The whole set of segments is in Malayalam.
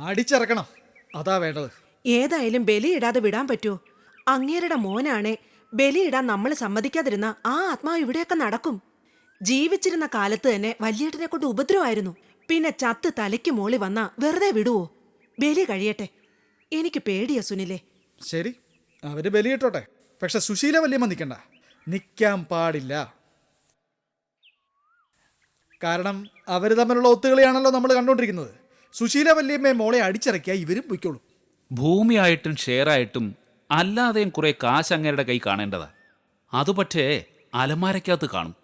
അടിച്ചിറക്കണം. അതാ വേണ്ടത്. ഏതായാലും ബലിയിടാതെ വിടാൻ പറ്റുമോ അങ്ങേരുടെ മോനാണേ ബലിയിടാൻ നമ്മൾ സമ്മതിക്കാതിരുന്ന ആ ആത്മാവ് ഇവിടെയൊക്കെ നടക്കും. ജീവിച്ചിരുന്ന കാലത്ത് തന്നെ വല്യേട്ടനെ കൊണ്ട് ഉപദ്രവമായിരുന്നു. പിന്നെ ചത്ത് തലയ്ക്ക് മോളി വന്നാ വെറുതെ വിടുവോ? ബലി കഴിയട്ടെ. എനിക്ക് പേടിയാ സുനിലേ. ശരി അവർ ബലിയിട്ടോട്ടെ. പക്ഷെ സുശീല വല്യമ്മ നിൽക്കണ്ട നിൽക്കാൻ പാടില്ല. കാരണം അവർ തമ്മിലുള്ള ഒത്തുകളിയാണല്ലോ നമ്മൾ കണ്ടുകൊണ്ടിരിക്കുന്നത് സുശീല വല്യമ്മയെ മോളെ അടിച്ചിറക്കിയാൽ ഇവരും പൊയ്ക്കോളും. ഭൂമിയായിട്ടും ഷെയറായിട്ടും അല്ലാതെയും കുറെ കാശ് അങ്ങേരുടെ കൈ കാണേണ്ടതാ. അത് പക്ഷേ അലമാരയ്ക്കകത്ത് കാണും.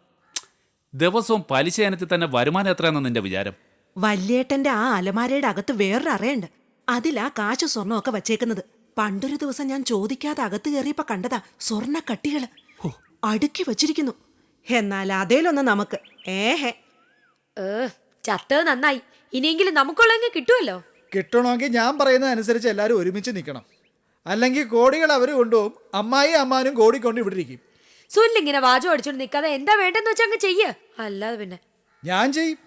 ദിവസവും പലിശ ഇനത്തിൽ തന്നെ വരുമാനം എത്രയാണെന്ന് നിന്റെ വിചാരം? വല്യേട്ടന്റെ ആ അലമാരയുടെ അകത്ത് വേറൊരു അറയുണ്ട്. അതിലാ കാശ് സ്വർണമൊക്കെ വച്ചേക്കുന്നത്. പണ്ടൊരു ദിവസം ഞാൻ ചോദിക്കാതെ അകത്ത് കയറിയപ്പോ കണ്ടതാ സ്വർണ കട്ടികൾ അടുക്കി വച്ചിരിക്കുന്നു. എന്നാൽ അതേലൊന്ന് നമുക്ക്. ഏഹേ. ഏ ചത്തത് നന്നായി. ഇനിയെങ്കിലും നമുക്കുള്ളെങ്കിൽ കിട്ടുമല്ലോ കിട്ടണമെങ്കിൽ ഞാൻ പറയുന്നത് അനുസരിച്ച് എല്ലാവരും ഒരുമിച്ച് നിൽക്കണം. അല്ലെങ്കിൽ കോടികൾ അവർ കൊണ്ടുപോകും അമ്മായി അമ്മാനും കോടി കൊണ്ട് ഇവിടെ ഇരിക്കും. സുനിൽ ഇങ്ങനെ വാചം അടിച്ചോണ്ട് നിൽക്കാതെ എന്താ വേണ്ടെന്ന് വെച്ചാൽ അങ്ങ് ചെയ്യ. അല്ലാതെ പിന്നെ. ഞാൻ ചെയ്യും.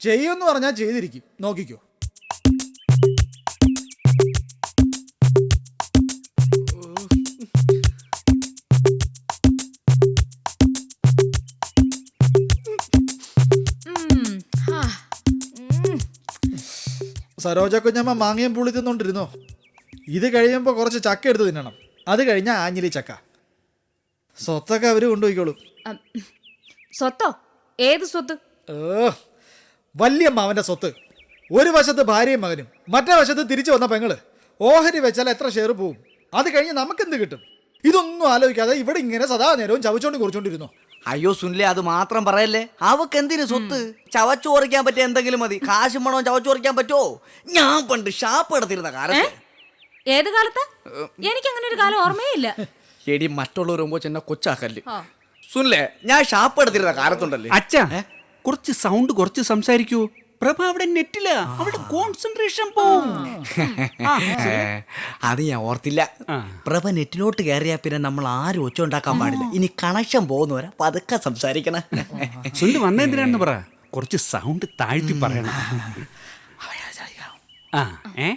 ചെയ്യുമെന്ന് പറഞ്ഞാൽ ചെയ്തിരിക്കും. നോക്കിക്കോ. സരോജ കുഞ്ഞമ്മ മാങ്ങയും പുളി തിന്നോണ്ടിരുന്നോ? ഇത് കഴിയുമ്പോൾ കുറച്ച് ചക്ക എടുത്ത് തിന്നണം. അത് കഴിഞ്ഞാൽ ആഞ്ഞിലി ചക്ക. സ്വത്തൊക്കെ അവർ കൊണ്ടുപോയിക്കോളും. സ്വത്തോ? ഏത് സ്വത്ത്? ഓ വല്യമ്മ അവന്റെ സ്വത്ത്. ഒരു വശത്ത് ഭാര്യയും മകനും മറ്റേ വശത്ത് തിരിച്ചു വന്ന പെങ്ങൾ. ഓഹരി വെച്ചാൽ എത്ര ഷെയർ പോവും? അത് കഴിഞ്ഞ് നമുക്ക് എന്ത് കിട്ടും? ഇതൊന്നും ആലോചിക്കാതെ ഇവിടെ ഇങ്ങനെ സദാ നേരവും ചവച്ചോണ്ട് കുറിച്ചോണ്ടിരുന്നു? അയ്യോ സുനിലെ അത് മാത്രം പറയല്ലേ? അവക്ക് എന്തിനു സ്വത്ത് ചവച്ചു ഓറിക്കാൻ പറ്റിയ എന്തെങ്കിലും മതി. കാശും പണവും ചവച്ചു ഓറിക്കാൻ പറ്റുമോ ഞാൻ പണ്ട് ഷാപ്പ് എടുത്തിരുന്ന കാലത്ത്. ഏത് കാലത്ത്? എനിക്ക് അങ്ങനെ ഒരു കാലം ഓർമ്മയില്ല. എടി മറ്റുള്ളവർ മുമ്പ് ചെന്ന കൊച്ചാക്കല്ല് സുനിലെ ഞാൻ ഷാപ്പ് എടുത്തിരുന്ന കാലത്തുണ്ടല്ലേ? അച്ഛാ കുറച്ച് സൗണ്ട് കുറച്ച് സംസാരിക്കൂ പ്രഭ അവിടെ നെറ്റില്ല അവിടെ കോൺസെൻട്രേഷൻ പോവും. അത് ഞാൻ ഓർത്തില്ല. പ്രഭ നെറ്റിലോട്ട് കയറിയാ പിന്നെ നമ്മൾ ആരും ഒച്ച ഉണ്ടാക്കാൻ പാടില്ല ഇനി കണക്ഷൻ പോകുന്നവരെ പതുക്കെ സംസാരിക്കണം. സുനിൽ വന്നെന്തിനാണെന്ന് പറ? കുറച്ച് സൗണ്ട് താഴ്ത്തി പറയണം. ആ. ഏ?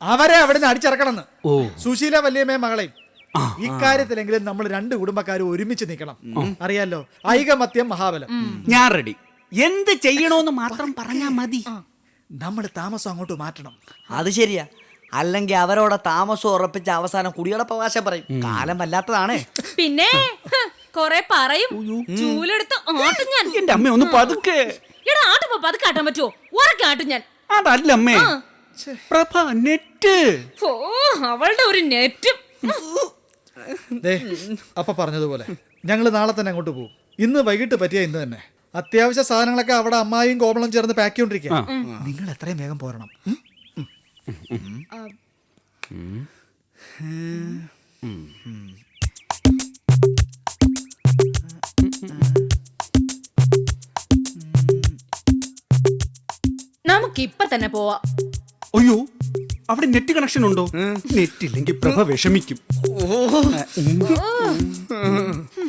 അവരെ അവിടെ നിന്ന് അടിച്ചിറക്കണം ഓ. സുശീല വല്യമ്മയും മകളെയും. ഇക്കാര്യത്തിലെങ്കിലും നമ്മൾ രണ്ട് കുടുംബക്കാരും ഒരുമിച്ച് നിൽക്കണം. അറിയാലോ? ഐകമത്യം മഹാബലം. ഞാൻ റെഡി എന്ത് ചെയ്യണോന്ന് മാത്രം പറഞ്ഞാ മതി. നമ്മൾ താമസം അങ്ങോട്ട് മാറ്റണം. അത് ശരിയാ. അല്ലെങ്കിൽ അവരോടെ താമസം ഉറപ്പിച്ച അവസാനം കുടികളപ്പവകാശം പറയും. കാലം വല്ലാത്തതാണ്. പിന്നെ കൊറേ പറയും. ചൂലെടുത്ത് ആട്ടും ഞാൻ. എന്റെ അമ്മ ഒന്ന് പതുക്കെ. എടാ ആട്ടുമ്പോ പതുക്കെ ആട്ടാൻ പറ്റുമോ ഉറക്കെ ആട്ടും ഞാൻ. അതല്ല അമ്മേ. പ്രഭ നെറ്റ്. ഓ അവളുടെ ഒരു നെറ്റ്. ദേ അപ്പൊ പറഞ്ഞതുപോലെ ഞങ്ങൾ നാളെ തന്നെ അങ്ങോട്ട് പോകും ഇന്ന് വൈകിട്ട് പറ്റിയ ഇന്ന് തന്നെ. അത്യാവശ്യ സാധനങ്ങളൊക്കെ അവിടെ അമ്മായിയും കോമളം ചേർന്ന് പാക്ക് ചെയ്തോണ്ടിരിക്കുക നിങ്ങൾ എത്രയും വേഗം പോരണം. ഉം? നമുക്ക് ഇപ്പൊ തന്നെ പോവാം. അയ്യോ അവിടെ നെറ്റ് കണക്ഷൻ ഉണ്ടോ? നെറ്റ് ഇല്ലെങ്കിൽ പ്രഭ വിഷമിക്കും. ആ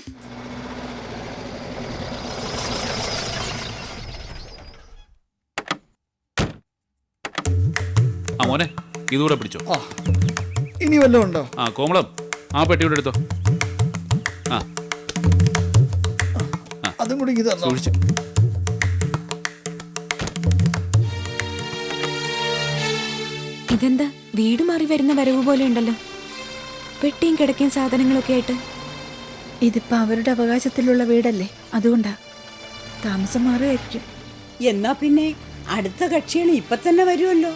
മോനെ ഇതുകൂടെ പിടിച്ചോ. ആ ഇനി വല്ലതും ഉണ്ടോ? ആ കോമളം ആ പെട്ടിയുടെ എടുത്തോ ആ. അതും കൂടി ഇത് തന്നോ. സൂക്ഷിച്ചു. ഇതെന്താ? വീട് മാറി വരുന്ന വരവ് പോലെ ഉണ്ടല്ലോ. പെട്ടിയും കിടക്കയും സാധനങ്ങളൊക്കെ ആയിട്ട്. ഇതിപ്പോ അവരുടെ അവകാശത്തിലുള്ള വീടല്ലേ? അതുകൊണ്ടാ. താമസം മാറുമായിരിക്കും. എന്നാ പിന്നെ അടുത്ത കക്ഷികൾ ഇപ്പൊ തന്നെ വരുമല്ലോ.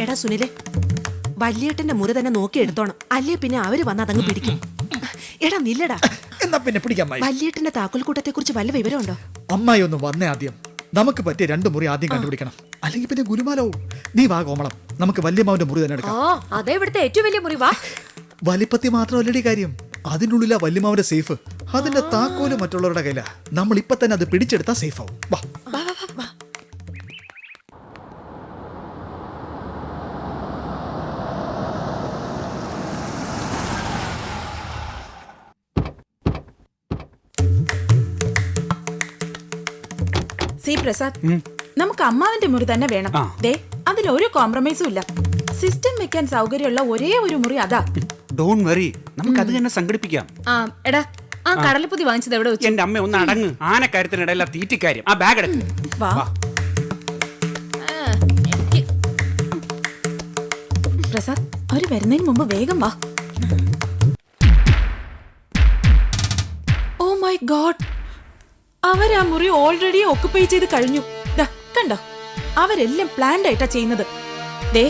എടാ സുനിലെ വല്യേട്ടന്റെ മുറി തന്നെ നോക്കി എടുത്തോണം. അല്ലേ പിന്നെ അവർ വന്ന് അതങ്ങ് പിടിക്കും. എടാ നില്ലടാ. എന്നാ പിന്നെ പിടിക്കാം അമ്മായി? വല്യേട്ടന്റെ താക്കോൽക്കൂട്ടത്തെ കുറിച്ച് വല്ല വിവരമുണ്ടോ? അമ്മായി ഒന്ന് വന്നേ ആദ്യം. നമുക്ക് പറ്റിയ രണ്ട് മുറി ആദ്യം കണ്ടുപിടിക്കണം. അല്ലെങ്കിൽ പിന്നെ ഗുരുമാലവും നീ വാ കോമളം. നമുക്ക് വല്യമ്മാവിന്റെ മുറി തന്നെ ആ എടുക്കാം അതേ ഇവിടുത്തെ ഏറ്റവും വലിയ മുറി വാ. വലിപ്പത്തി മാത്രമല്ലടി കാര്യം. അതിനുള്ളിലാ വല്യമ്മാവിന്റെ സേഫ്. അതിന്റെ താക്കോൽ മറ്റുള്ളവരുടെ കയ്യിലാ. നമ്മൾ ഇപ്പൊ തന്നെ അത് പിടിച്ചെടുത്താ സേഫ് ആവും വാ. പ്രസാദ് നമുക്ക് അമ്മാവിന്റെ മുറി തന്നെ വേണം. ദേ അതിലൊരു കോംപ്രമൈസും ഇല്ല. സിസ്റ്റം വെക്കാൻ സൗകര്യമുള്ള ഒരേ ഒരു മുറി അതാ. ഡോൺ വെറി നമുക്ക് അത് തന്നെ സംഘടിപ്പിക്കാം. ആ എടാ ആ കടലപ്പൊതി വാങ്ങിച്ചത് എവിടെ വെച്ചു? എന്റെ അമ്മ ഒന്ന് അടങ്ങ്. ആനക്കാര്യത്തിനിടയില്ല തീറ്റിക്കാര്യം. ആ ബാഗ് എടുക്ക്. വാ. പ്രസാദ് അവർ വരുന്നതിന് മുമ്പ് വേഗം വാ. ഓ മൈ ഗോഡ് അവരാ മുറി ഓൾറെഡി ഓക്കുപ്പൈ ചെയ്ത് കഴിഞ്ഞു. കണ്ടോ? അവരെല്ലാം പ്ലാൻഡ് ആയിട്ടാ ചെയ്യുന്നത്. ദേ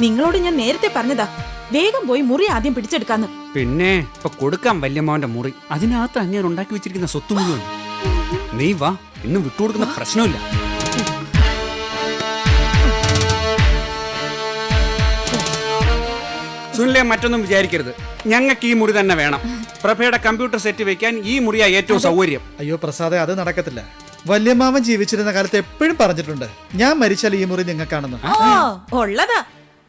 നിങ്ങളോട് ഞാൻ നേരത്തെ പറഞ്ഞതാ വേഗം പോയി മുറി ആദ്യം പിടിച്ചെടുക്കാന്ന്. പിന്നെ ഇപ്പൊ കൊടുക്കാം വല്യമ്മാവന്റെ മുറി. അതിനകത്ത് അങ്ങേർ ഉണ്ടാക്കി വെച്ചിരിക്കുന്ന സ്വത്ത് മുഴുവൻ. നീ വാ ഇന്ന് വിട്ടുകൊടുക്കുന്ന പ്രശ്നമില്ല. സുനിലെ മറ്റൊന്നും വിചാരിക്കരുത്. ഞങ്ങൾക്ക് ഈ മുറി തന്നെ വേണം. പ്രഭയുടെ കമ്പ്യൂട്ടർ സെറ്റ് വെക്കാൻ ഈ മുറിയാ ഏറ്റവും സൗകര്യം. അയ്യോ പ്രസാദെ അത് നടക്കത്തില്ല. വല്യമാമൻ ജീവിച്ചിരുന്ന കാലത്ത് എപ്പോഴും പറഞ്ഞിട്ടുണ്ട് ഞാൻ മരിച്ചാൽ ഈ മുറി നിങ്ങൾക്കാണെന്ന് ഓ ഉള്ളതാ.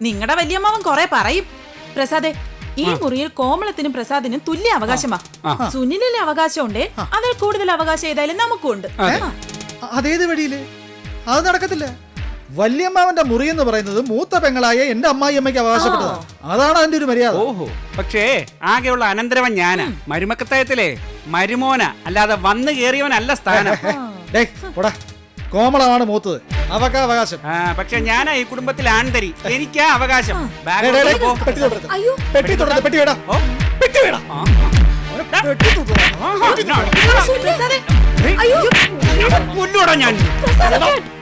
നിങ്ങളുടെ വല്യമ്മാവൻ കൊറേ പറയും. പ്രസാദെ ഈ മുറിയിൽ കോമളത്തിനും പ്രസാദിനും തുല്യ അവകാശമാ. സുനിലിന് അവകാശമുണ്ട് അതിൽ കൂടുതൽ അവകാശം ഏതായാലും നമുക്കുണ്ട്. അതേത് വഴിയിൽ? അത് നടക്കത്തില്ല. വല്യമ്മാവന്റെ മുറി എന്ന് പറയുന്നത് മൂത്ത പെങ്ങളായ എന്റെ അമ്മായിയമ്മയ്ക്ക് അവകാശപ്പെട്ടതാണ്. അതാണ് അതിന്റെ ഒരു മര്യാദ. ഓഹോ. പക്ഷേ ആകെയുള്ള അനന്തരവൻ ഞാനാ. മരുമക്കത്തായത്തിലെ മരുമോന. അല്ലാതെ വന്നു കേറിയവനല്ല സ്ഥാനം. കോമളമാണ് മൂത്തത്. അവക്ക അവകാശം. ആ, പക്ഷെ ഞാനാ ഈ കുടുംബത്തിൽ ആൺതരി. എനിക്കാ അവകാശം. പെട്ടി. പെട്ടി വേടാ. പെട്ടി വേടാ. ഞാൻ.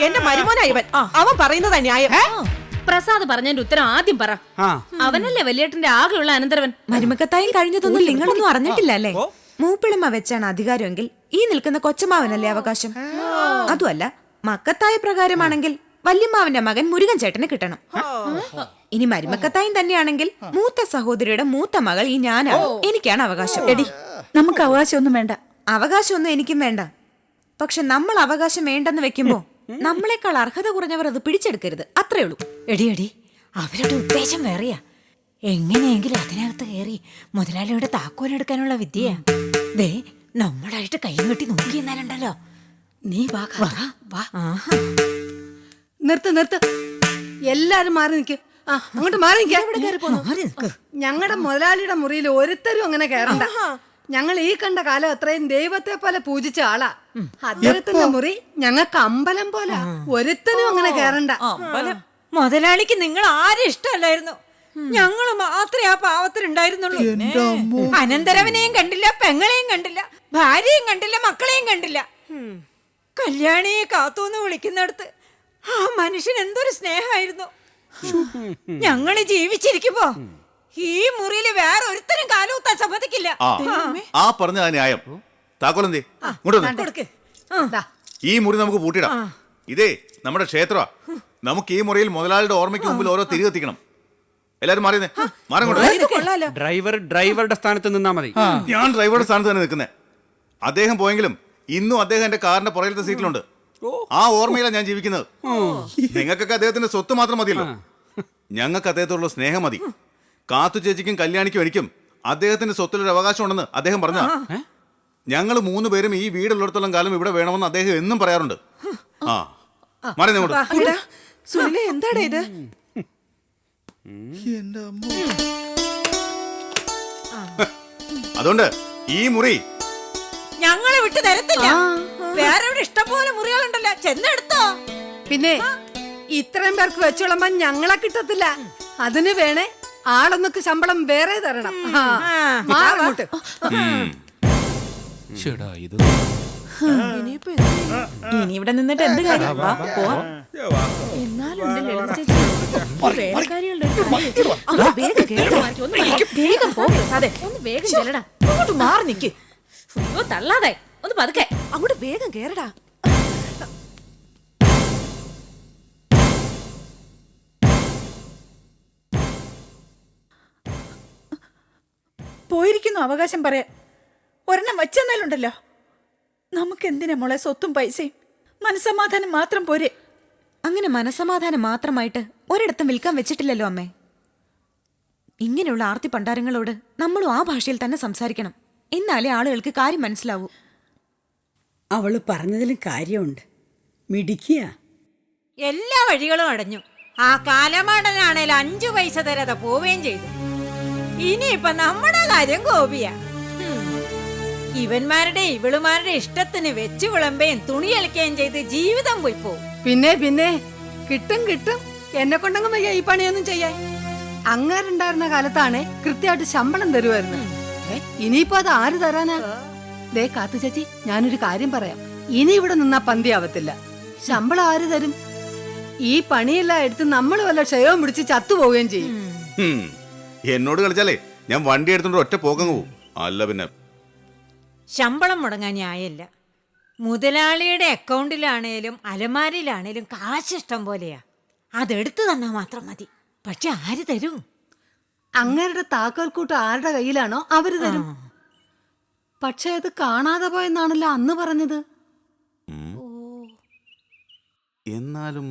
എന്റെ മരുമോനാ ഇവൻ അവൻ പറയുന്നതാ ന്യായം പ്രസാദ് പറഞ്ഞതിന്റെ ഉത്തരം ആദ്യം പറ അവനല്ലേ വലിയേട്ടന്റെ ആകെയുള്ള അനന്തരവൻ മരുമക്കത്തായും കഴിഞ്ഞതൊന്നും നിങ്ങളൊന്നും അറിഞ്ഞിട്ടില്ല അല്ലേ മൂപ്പിളമ്മ വെച്ചാണ് അധികാരമെങ്കിൽ ഈ നിൽക്കുന്ന കൊച്ചമാവനല്ലേ അവകാശം അതുമല്ല മക്കത്തായ പ്രകാരമാണെങ്കിൽ വല്യമ്മാവന്റെ മകൻ മുരുകൻ ചേട്ടന് കിട്ടണം ഇനി മരുമക്കത്തായും തന്നെയാണെങ്കിൽ മൂത്ത സഹോദരിയുടെ മൂത്ത മകൾ ഈ ഞാനാണ് എനിക്കാണ് അവകാശം എടി നമുക്ക് അവകാശമൊന്നും വേണ്ട അവകാശമൊന്നും എനിക്കും വേണ്ട. പക്ഷെ നമ്മൾ അവകാശം വേണ്ടെന്ന് വെക്കുമ്പോ നമ്മളെക്കാൾ അർഹത കുറഞ്ഞവർ അത് പിടിച്ചെടുക്കരുത്. അത്രേ ഉള്ളൂ. എടി എടി അവരുടെ ഉദ്ദേശം വേറെയാ. എങ്ങനെയെങ്കിലും അതിനകത്ത് കയറി മുതലാളിയുടെ താക്കോലെടുക്കാനുള്ള വിദ്യയാ. ദേ നമ്മളായിട്ട് കൈയും കെട്ടി നോക്കി എന്നാലുണ്ടല്ലോ നീ വാ വാ. നിർത്ത് നിർത്ത്. എല്ലാരും മാറി നിൽക്ക് ആ അങ്ങോട്ട് മാറി നിൽക്കാം മാറി നിൽക്ക് ഞങ്ങളുടെ മുതലാളിയുടെ മുറിയിൽ ഒരുത്തരും അങ്ങനെ കയറണ്ട. ഞങ്ങൾ ഈ കണ്ട കാലം അത്രയും ദൈവത്തെ പോലെ പൂജിച്ച ആളാ. അദ്ദേഹത്തിന്റെ മുറി ഞങ്ങൾക്ക് അമ്പലം പോലെ. ഒരുത്തനും അങ്ങനെ കേറണ്ട. മുതലാളിക്ക് നിങ്ങൾ ആരും ഇഷ്ടമല്ലായിരുന്നു. ഞങ്ങൾ മാത്രമേ ആ പാവത്തിലുണ്ടായിരുന്നുള്ളൂ അനന്തരവനെയും കണ്ടില്ല പെങ്ങളെയും കണ്ടില്ല ഭാര്യയും കണ്ടില്ല മക്കളെയും കണ്ടില്ല. കല്യാണിയെ കാത്തൂന്ന് വിളിക്കുന്നിടത്ത് ആ മനുഷ്യൻ എന്തൊരു സ്നേഹമായിരുന്നു. ഞങ്ങൾ ജീവിച്ചിരിക്കുമ്പോ ഈ മുറിയിൽ വേറെ ഒരുത്തരും കാലൂത്താൻ സമ്മതിക്കില്ല. ആ. ആ. പറഞ്ഞ ന്യായം. താക്കോലെന്തേ? ഇങ്ങോട്ട് വന്നേ. കൊടുക്ക്. ദാ, ഈ മുറി നമുക്ക് പൂട്ടിടാം ഇതേ നമ്മുടെ ക്ഷേത്രമാ നമുക്ക് ഈ മുറിയിൽ മുതലാളിയുടെ ഓർമ്മയ്ക്ക് മുമ്പിൽ ഓരോ തിരി കത്തിക്കണം. എല്ലാരും മാറങ്ങോട്ട് ഡ്രൈവർ ഡ്രൈവറുടെ സ്ഥാനത്ത് നിന്നാ മതി. ഞാൻ ഡ്രൈവറുടെ സ്ഥാനത്ത് തന്നെ നിൽക്കുന്നേ. അദ്ദേഹം പോയെങ്കിലും ഇന്നും അദ്ദേഹം എന്റെ കാറിന്റെ പുറകിലത്തെ സീറ്റിലുണ്ട്. ആ ഓർമ്മയിലാണ് ഞാൻ ജീവിക്കുന്നത്. നിങ്ങൾക്കൊക്കെ അദ്ദേഹത്തിന്റെ സ്വത്ത് മാത്രം മതിയല്ലോ. ഞങ്ങൾക്ക് അദ്ദേഹത്തോടുള്ള സ്നേഹം മതി. കാത്തു ചേച്ചിക്കും കല്യാണിക്കും എനിക്കും അദ്ദേഹത്തിന്റെ സ്വത്തിലൊരു അവകാശം ഉണ്ടെന്ന് അദ്ദേഹം പറഞ്ഞ ഞങ്ങൾ മൂന്ന് പേരും ഈ വീടുള്ളിടത്തോളം കാലം ഇവിടെ വേണമെന്ന് അദ്ദേഹം എന്നും പറയാറുണ്ട്. ആ. സുനിലെ എന്താടാ ഇത്? അതുകൊണ്ട് ഈ മുറി ഞങ്ങളെ വിട്ടു തരത്തില്ല. വേറെ ഇഷ്ടപോലെ ഇഷ്ടംപോലെ മുറികളുണ്ടല്ലോ. ചെന്നെടുത്തോ. പിന്നെ ഇത്രയും പേർക്ക് വെച്ചോളുമ്പോ ഞങ്ങളെ കിട്ടത്തില്ല. അതിന് വേണേ ആളൊന്നൊക്കെ ശമ്പളം വേറെ തരണം. ആ, മാറങ്ങോട്ട് ശ്ശെടാ, ഇത് ഇനി ഇവിടെ നിന്നിട്ട് എന്ത് കാര്യം? വാ പോവാം. അങ്ങോട്ട് വേഗം കേട്ടോ വേഗം പോ പ്രസാദേ. ഒന്ന് വേഗം ചെല്ലടാ. അങ്ങോട്ട് മാറി നിക്ക്. അയ്യോ തള്ളാതെ. ഒന്ന് പതുക്കെ. അങ്ങോട്ട് വേഗം കേറടാ. പോയിരിക്കുന്നു അവകാശം പറയാൻ. ഒരെണ്ണം വച്ചെന്നാലുണ്ടല്ലോ. നമുക്ക് എന്തിനാ മോളെ സ്വത്തും പൈസയും? മനസമാധാനം മാത്രം പോരെ. അങ്ങനെ മനസമാധാനം മാത്രമായിട്ട് ഒരിടത്തും വിൽക്കാൻ വെച്ചിട്ടില്ലല്ലോ അമ്മേ. ഇങ്ങനെയുള്ള ആർത്തി പണ്ടാരങ്ങളോട് നമ്മളും ആ ഭാഷയിൽ തന്നെ സംസാരിക്കണം. എന്നാലേ ആളുകൾക്ക് കാര്യം മനസ്സിലാവൂ. അവൾ പറഞ്ഞതിലും കാര്യമുണ്ട്. മിടിക്കുക എല്ലാ വഴികളും അടഞ്ഞു. ആ കാലമാടനാണേൽ അഞ്ചു പൈസ തരാതെ പോവുകയും ചെയ്തു. ഇനിയിപ്പൊ നമ്മുടെ കാര്യം ഗോപിയ. ഇവന്മാരുടെ ഇവളുമാരുടെ ഇഷ്ടത്തിന് വെച്ചു വിളമ്പയും തുണി അലക്കുകയും ചെയ്ത് ജീവിതം പോയി പോവും. പിന്നെ പിന്നെ കിട്ടും കിട്ടും. എന്നെ കൊണ്ടങ്ങ് വയ്യ ഈ പണിയൊന്നും ചെയ്യാൻ. അങ്ങാരുണ്ടായിരുന്ന കാലത്താണ് കൃത്യമായിട്ട് ശമ്പളം തരുമായിരുന്നു ഇനിയിപ്പോ അത് ആര് തരാനാ? ദേ കാത്തു ചേച്ചി ഞാനൊരു കാര്യം പറയാം. ഇനി ഇവിടെ നിന്നാ പന്തിയാവത്തില്ല. ശമ്പളം ആര് തരും? ഈ പണിയെല്ലാം എടുത്ത് നമ്മൾ വല്ല ക്ഷയവും പിടിച്ച് ചത്തുപോവുകയും ചെയ്യും. എന്നോട് കളിച്ചാലേ ഞാൻ വണ്ടി എടുത്തോണ്ട് ഒറ്റ പോക്കങ്ങ് പോവും. അല്ല പിന്നെ. ശമ്പളം മുടങ്ങാൻ ന്യായമില്ല. മുതലാളിയുടെ അക്കൗണ്ടിലാണേലും അലമാരിയിലാണേലും കാശ് ഇഷ്ടം പോലെയാ. അതെടുത്തു തന്നാ മാത്രം മതി. പക്ഷെ ആര് തരും? അങ്ങേരുടെ താക്കോൽ കൂട്ട് ആരുടെ കയ്യിലാണോ അവർ തരും. പക്ഷെ അത് കാണാതെ പോയെന്നാണല്ലോ അന്ന് പറഞ്ഞത്. എന്നാലും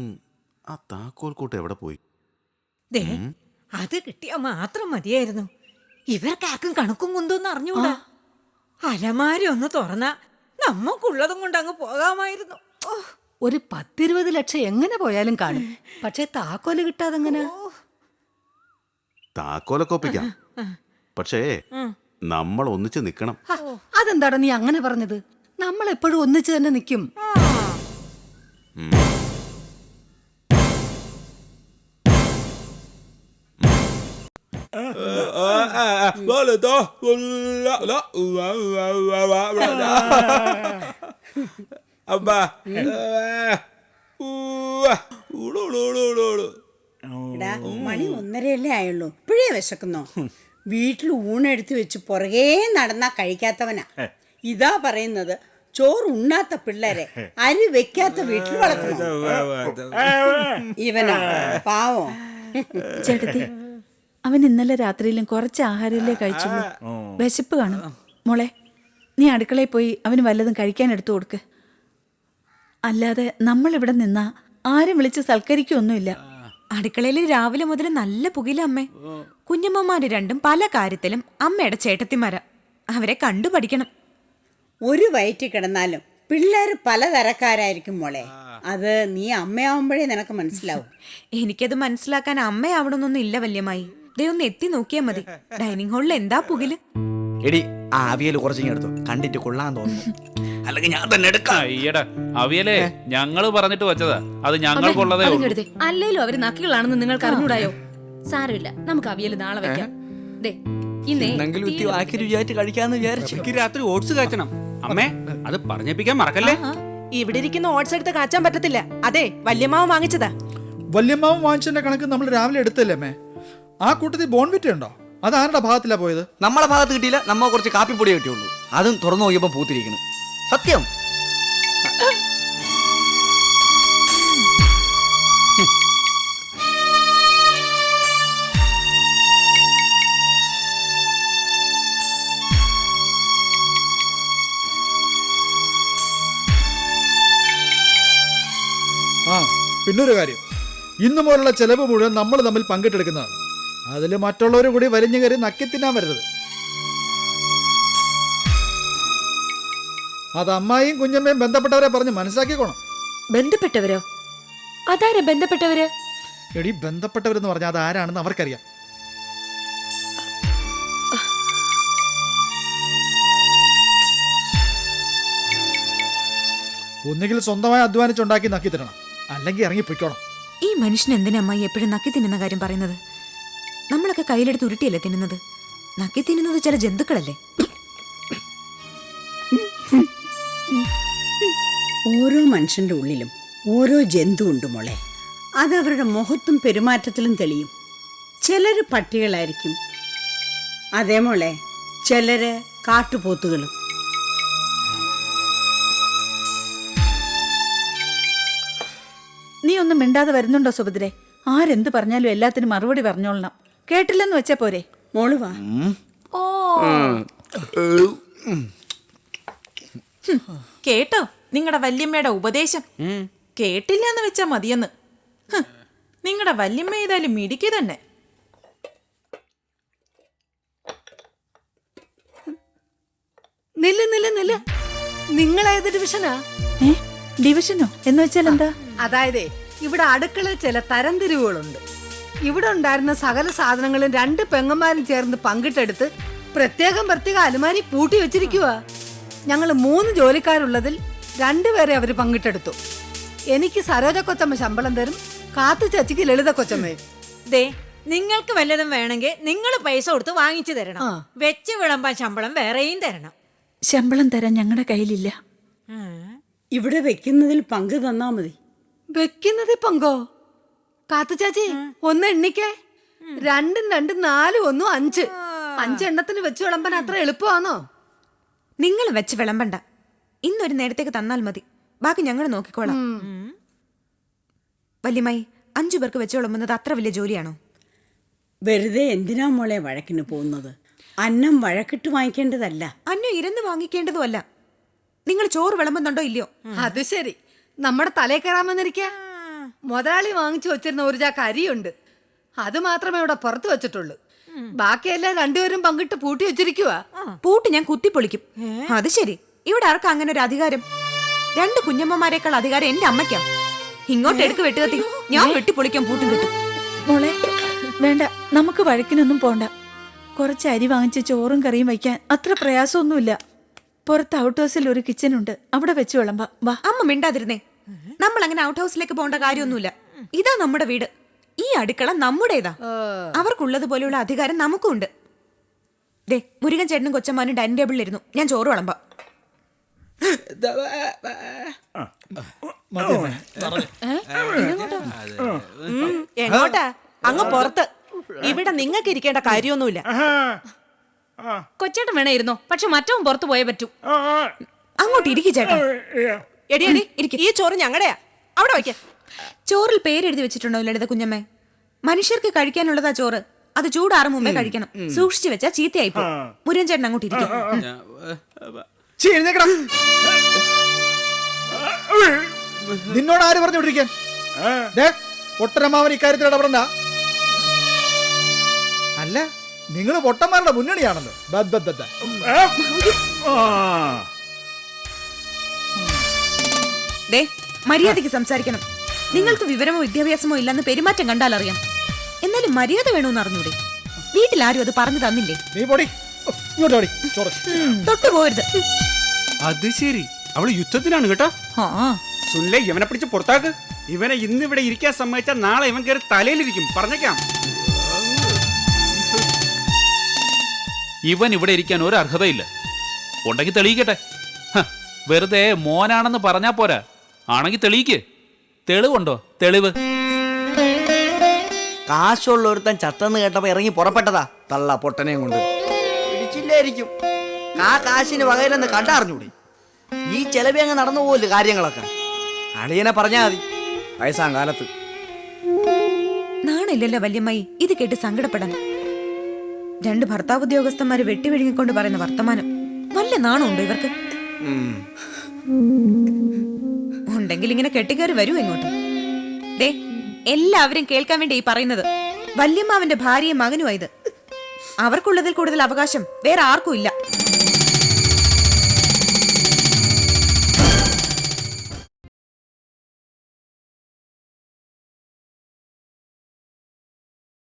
ആ താക്കോൽ കൂട്ട് എവിടെ പോയി? ദേ അത് കിട്ടിയാ മാത്രം മതിയായിരുന്നു. ഇവർക്കാക്കും കണക്കും കുന്തോന്ന് അറിഞ്ഞൂടാ. അലമാരി ഒന്ന് തുറന്ന നമ്മക്കുള്ളതും കൊണ്ട് അങ്ങ് പോകാമായിരുന്നു. ഒരു പത്തിരുപത് ലക്ഷം എങ്ങനെ പോയാലും കാണും. പക്ഷെ താക്കോൽ കിട്ടാതെ എങ്ങനെ താക്കോലൊക്കെ ഒപ്പിക്കാം. പക്ഷേ നമ്മൾ ഒന്നിച്ച് നിക്കണം. അതെന്താടാ നീ അങ്ങനെ പറഞ്ഞത്? നമ്മൾ എപ്പോഴും ഒന്നിച്ച് തന്നെ നിൽക്കും. എടാ, മണി ഒന്നരയല്ലേ ആയുള്ളൂ. ഇപ്പോഴേ വിശക്കുന്നോ? വീട്ടിൽ ഊണെടുത്ത് വെച്ച് പുറകേ നടന്നാ കഴിക്കാത്തവനാ. ഇതാ പറയുന്നത് ചോറ് ഉണ്ണാത്ത പിള്ളേരെ അരി വെക്കാത്ത വീട്ടിൽ വളർത്തണം ഇവനാ പാവോ. ചേട്ടത്തി അവൻ ഇന്നലെ രാത്രിയിലും കുറച്ച് ആഹാരമല്ലേ കഴിച്ചുള്ളൂ. വിശപ്പ് കാണും. മോളെ നീ അടുക്കളയിൽ പോയി അവന് വല്ലതും കഴിക്കാൻ എടുത്തു കൊടുക്ക്. അല്ലാതെ നമ്മൾ ഇവിടെ നിന്നാ ആരും വിളിച്ച് സൽക്കരിക്കൊന്നുമില്ല. അടുക്കളയിൽ രാവിലെ മുതൽ നല്ല പുകയില അമ്മേ. കുഞ്ഞമ്മമാര് രണ്ടും പല കാര്യത്തിലും അമ്മയുടെ ചേട്ടത്തിമാരാ. അവരെ കണ്ടു പഠിക്കണം. ഒരു വയറ്റിൽ കിടന്നാലും പിള്ളേർ പലതരക്കാരായിരിക്കും മോളെ. അത് നീ അമ്മയാവുമ്പോഴേ നിനക്ക് മനസ്സിലാവും. എനിക്കത് മനസ്സിലാക്കാൻ അമ്മയാവണമെന്നൊന്നും ഇല്ല വല്യമായി ദേ ഒന്ന് എത്തി നോക്കിയാ മതി. ഡൈനിങ് ഹാളിൽ എന്താ പുകിൽ? എടി ആ അവിയൽ കുറച്ചിങ്ങ് എടുത്തു. കണ്ടിട്ട് കൊള്ളാൻ തോന്നുന്നു. അല്ലെങ്കിൽ ഞാൻ തന്നെ എടുക്കാം. അയ്യടാ അവിയലേ ഞങ്ങൾ പറഞ്ഞിട്ട് വെച്ചതാ. അത് ഞങ്ങൾക്കുള്ളതേ ഉള്ളൂ. അല്ലേലും അവർ നക്കികളാണെന്ന് നിങ്ങൾക്ക് അറിഞ്ഞൂടായോ? സാരമില്ല നമുക്ക് അവിയൽ നാളെ വെക്കാം. ദേ ഇന്നേ എന്തെങ്കിലും ഇത്തിരി ആക്കി രുചിയായിട്ട് കഴിക്കാന്ന് വിചാരിച്ചു എനിക്ക് രാത്രി ഓട്സ് കാച്ചണം. അമ്മേ അത് പറഞ്ഞേപ്പിക്കാൻ മറക്കല്ലേ? ഇവിടെ ഇരിക്കുന്ന ഓട്സ് എടുത്ത് കാച്ചാൻ പറ്റത്തില്ല. അതെ വല്യമാവ് വാങ്ങിച്ചതാ. വല്യമ്മാവും വാങ്ങിച്ചതിന്റെ കണക്ക് നമ്മൾ രാവിലെ എടുത്തല്ലേ അമ്മേ? ആ കൂട്ടത്തിൽ ബോൺവിറ്റ ഉണ്ടോ? അത് ആരുടെ ഭാഗത്തിലാ പോയത്? നമ്മളെ ഭാഗത്ത് കിട്ടിയില്ല നമ്മ കുറച്ച് കാപ്പിപ്പൊടി കിട്ടിയുള്ളൂ. അതും തുറന്നു നോക്കിയപ്പോ പൂത്തിരിക്കുന്നു. സത്യം? ആ പിന്നൊരു കാര്യം. ഇന്നു മുതലുള്ള ചെലവ് മുഴുവൻ നമ്മൾ തമ്മിൽ പങ്കിട്ടെടുക്കുന്നതാണ്. അതിൽ മറ്റുള്ളവർ കൂടി വലിഞ്ഞു കയറി നക്കി തിന്നാൻ വരരുത്. അത് അമ്മായിയും കുഞ്ഞമ്മയും ബന്ധപ്പെട്ടവരെ പറഞ്ഞ് മനസ്സിലാക്കിക്കോണം. ബന്ധപ്പെട്ടവരോ? അതാരാ ബന്ധപ്പെട്ടവര്? എടി ബന്ധപ്പെട്ടവരെന്ന് പറഞ്ഞാൽ അത് ആരാണെന്ന് അവർക്കറിയാം. ഒന്നുകിൽ സ്വന്തമായി അധ്വാനിച്ചുണ്ടാക്കി നക്കി തരണം അല്ലെങ്കിൽ ഇറങ്ങി പൊയ്ക്കോണം ഈ മനുഷ്യൻ എന്തിനാ അമ്മായി എപ്പോഴും നക്കി തിന്നുന്ന കാര്യം പറയുന്നത്? നമ്മളൊക്കെ കയ്യിലെടുത്ത് ഉരുട്ടിയല്ലേ തിന്നുന്നത്? നക്കി തിന്നുന്നത് ചില ജന്തുക്കളല്ലേ? ഓരോ മനുഷ്യന്റെ ഉള്ളിലും ഓരോ ജന്തു ഉണ്ട് മോളെ. അത് അവരുടെ മുഖത്തും പെരുമാറ്റത്തിലും തെളിയും. ചിലര് പട്ടികളായിരിക്കും. അതേ മോളെ ചിലര് കാട്ടുപോത്തുകളും. നീ ഒന്നും മിണ്ടാതെ വരുന്നുണ്ടോ സുഭദ്രെ? ആരെന്ത് പറഞ്ഞാലും എല്ലാത്തിനും മറുപടി പറഞ്ഞോളണം. കേട്ടില്ലെന്ന് വെച്ചാ പോരെ. മോൾ വാ. കേട്ടോ നിങ്ങളുടെ വല്യമ്മയുടെ ഉപദേശം. കേട്ടില്ല എന്ന് വെച്ചാ മതിയെന്ന്. നിങ്ങളുടെ വല്യമ്മ ഏതായാലും മിടിക്കുക തന്നെ. നില്ല് നില്ല് നില്ല്. നിങ്ങൾ ഏത് ഡിവിഷനാ? ഡിവിഷനോ? എന്ന് വെച്ചാൽ എന്താ അതായത് ഇവിടെ അടുക്കള ചില തരംതിരിവുകളുണ്ട് ഇവിടെ ഉണ്ടായിരുന്ന സകല സാധനങ്ങളും രണ്ട് പെങ്ങന്മാരും ചേർന്ന് പങ്കിട്ടെടുത്ത് പ്രത്യേകം പ്രത്യേക അലുമാരി പൂട്ടി വെച്ചിരിക്കുക ഞങ്ങൾ മൂന്ന് ജോലിക്കാരുള്ളതിൽ രണ്ടുപേരെ അവർ പങ്കിട്ടെടുത്തു. എനിക്ക് സരോജ കൊച്ചമ്മ ശമ്പളം തരും കാത്തു ചച്ചിക്ക് ലളിത കൊച്ചമ്മയും. ദേ നിങ്ങൾക്ക് വല്ലതും വേണമെങ്കിൽ നിങ്ങൾ പൈസ കൊടുത്ത് വാങ്ങിച്ചു തരണം. വെച്ച് വിളമ്പാൻ ശമ്പളം വേറെയും തരണം. ശമ്പളം തരാൻ ഞങ്ങളുടെ കയ്യിലില്ല. ഇവിടെ വെക്കുന്നതിൽ പങ്ക് തന്നാ മതി. വെക്കുന്നതിൽ പങ്കോ? കാത്തു ചാച്ചി ഒന്ന് എണ്ണിക്കേ. രണ്ടും രണ്ടും നാലും ഒന്നും അഞ്ച്. അഞ്ചെണ്ണത്തിന് വെച്ച് വിളമ്പാൻ അത്ര എളുപ്പമാണോ നിങ്ങൾ വെച്ച് വിളമ്പണ്ട. ഇന്നൊരു നേരത്തേക്ക് തന്നാൽ മതി. ബാക്കി ഞങ്ങൾ നോക്കിക്കോളാം. വല്യമായി അഞ്ചു പേർക്ക് വെച്ച് വിളമ്പുന്നത് അത്ര വലിയ ജോലിയാണോ? വെറുതെ എന്തിനാ മോളെ വഴക്കിന് പോകുന്നത്? അന്നം വഴക്കിട്ട് വാങ്ങിക്കേണ്ടതല്ല. അന്നം ഇരുന്ന് വാങ്ങിക്കേണ്ടതുമല്ല. നിങ്ങൾ ചോറ് വിളമ്പുന്നുണ്ടോ ഇല്ലയോ? അത് ശരി. നമ്മുടെ തലേ കയറാൻ വന്നിരിക്ക. മുതലാളി വാങ്ങിച്ചു വെച്ചിരുന്ന ഒരു ചാക്ക് അരിയുണ്ട്. അത് മാത്രമേ ഇവിടെ പുറത്ത് വെച്ചിട്ടുള്ളൂ. ബാക്കിയെല്ലാം രണ്ടുപേരും പങ്കിട്ട് പൂട്ടി വെച്ചിരിക്കുക പൂട്ട് ഞാൻ കുത്തിപ്പൊളിക്കും. അത് ശരി. ഇവിടെ ആർക്കും അങ്ങനെ ഒരു അധികാരം? രണ്ട് കുഞ്ഞമ്മമാരെക്കാൾ അധികാരം എന്റെ അമ്മയ്ക്കാ. ഇങ്ങോട്ട് എടുക്ക് വെട്ടുകത്തി ഞാൻ വെട്ടിപ്പൊളിക്കാൻ പൂട്ടും കിട്ടും. മോളെ വേണ്ട. നമുക്ക് വഴക്കിനൊന്നും പോണ്ട. കുറച്ച് അരി വാങ്ങിച്ച് ചോറും കറിയും വയ്ക്കാൻ അത്ര പ്രയാസമൊന്നുമില്ല. പുറത്ത് ഔട്ട് ഹൗസിൽ ഒരു കിച്ചൺ ഉണ്ട് അവിടെ വെച്ച് വിളമ്പാ. വാ. അമ്മ മിണ്ടാതിരുന്നേ. നമ്മൾ അങ്ങനെ ഔട്ട് ഹൗസിലേക്ക് പോകേണ്ട കാര്യമൊന്നുമില്ല. ഇതാ നമ്മുടെ വീട്. ഈ അടുക്കള നമ്മുടേതാ. അവർക്കുള്ളത് പോലെയുള്ള അധികാരം നമുക്കും ഉണ്ട് ദേ മുരുകൻ ചേട്ടനും കൊച്ചമ്മാനും ഡൈനിങ് ടേബിളിലിരുന്നു ഞാൻ ചോറ് വിളമ്പാം. എങ്ങോട്ടാ? അങ്ങ് പുറത്ത്. ഇവിടെ നിങ്ങൾക്ക് ഇരിക്കേണ്ട കാര്യമൊന്നുമില്ല. കൊച്ചേട്ടൻ വേണേ ഇരുന്നോ പക്ഷെ മറ്റവും പുറത്തു പോയേ പറ്റൂ. അങ്ങോട്ട് ഇരിക്കും ചേട്ടാ. എടി എടി ഇരിക്ക്. ഈ ചോറ് ഞങ്ങളുടെയാ അവിടെ വയ്ക്ക. ചോറിൽ പേരെഴുതി വെച്ചിട്ടുണ്ടോ ലളിത കുഞ്ഞമ്മേ? മനുഷ്യർക്ക് കഴിക്കാനുള്ളതാ ചോറ്. അത് ചൂടാറും മുമ്പേ കഴിക്കണം. സൂക്ഷിച്ചു വെച്ചാ ചീത്തയായി പോകും മുരുകൻ ചേട്ടൻ അങ്ങോട്ട് ഇരിക്കും. നിന്നോട് ആര് പറഞ്ഞു ഒട്ടരമാവൻ ഇക്കാര്യത്തിൽ ഇടപെടണ്ട അല്ല നിങ്ങൾ പൊട്ടന്മാരുടെ മുന്നണിയാണല്ലോ. ബദ് ദേ മര്യാദയ്ക്ക് സംസാരിക്കണം. നിങ്ങൾക്ക് വിവരമോ വിദ്യാഭ്യാസമോ ഇല്ലെന്ന് പെരുമാറ്റം കണ്ടാൽ അറിയാം. എന്നാലും മര്യാദ വേണമെന്ന് അറിഞ്ഞൂടെ? വീട്ടിൽ ആരും അത് പറഞ്ഞു തന്നില്ലേ? നീ പൊടി. ഇങ്ങോട്ട് ഓടി. ചോറ് തൊട്ടു പോരുത്. അത് ശരി. അവൾ യുദ്ധത്തിലാണ് കേട്ടോ. സുനിലെ ഇവനെ പിടിച്ച് പുറത്താക്ക്. ഇവനെ ഇന്ന് ഇവിടെ ഇരിക്കാൻ സമ്മതിച്ചാൽ നാളെ ഇവൻ കയറി തലയിലിരിക്കും. പറഞ്ഞേക്കാം. ഇവൻ ഇവിടെ ഇരിക്കാൻ ഒരു അർഹതയില്ല. ഉണ്ടെങ്കിൽ തെളിയിക്കട്ടെ. വെറുതെ മോനാണെന്ന് പറഞ്ഞാ പോരാ. ആണെങ്കിൽ തെളിയിക്ക്. തെളിവുണ്ടോ? തെളിവ്. കാശുള്ള ഒരുത്തൻ ചത്തെന്ന് കേട്ടപ്പോ ഇറങ്ങി പുറപ്പെട്ടതാ. തള്ള പൊട്ടനെയും കൊണ്ട്. പിടിച്ചില്ലായിരിക്കും ആ കാശിന് വകയിലെന്ന് കണ്ടറിഞ്ഞൂടി? ഈ ചെലവേ അങ്ങ് നടന്നു പോകില്ല കാര്യങ്ങളൊക്കെ? അളിയനെ പറഞ്ഞാ മതി. വയസ്സാം കാലത്ത്. നാണില്ലല്ലോ വല്യമ്മായി. ഇത് കേട്ട് സങ്കടപ്പെടാൻ രണ്ട് ഭർത്താവ് ഉദ്യോഗസ്ഥന്മാര് വെട്ടി വിഴുങ്ങിക്കൊണ്ട് പറയുന്ന വർത്തമാനം. വല്ല നാണമുണ്ടോ ഇവർക്ക്. ഉണ്ടെങ്കിൽ ഇങ്ങനെ കെട്ടിക്കയറി വരൂ ഇങ്ങോട്ട് ദേ എല്ലാവരും കേൾക്കാൻ വേണ്ടി ഈ പറയുന്നത് വല്യമ്മാവന്റെ ഭാര്യയും മകനുമായത് അവർക്കുള്ളതിൽ കൂടുതൽ അവകാശം വേറെ ആർക്കും ഇല്ല.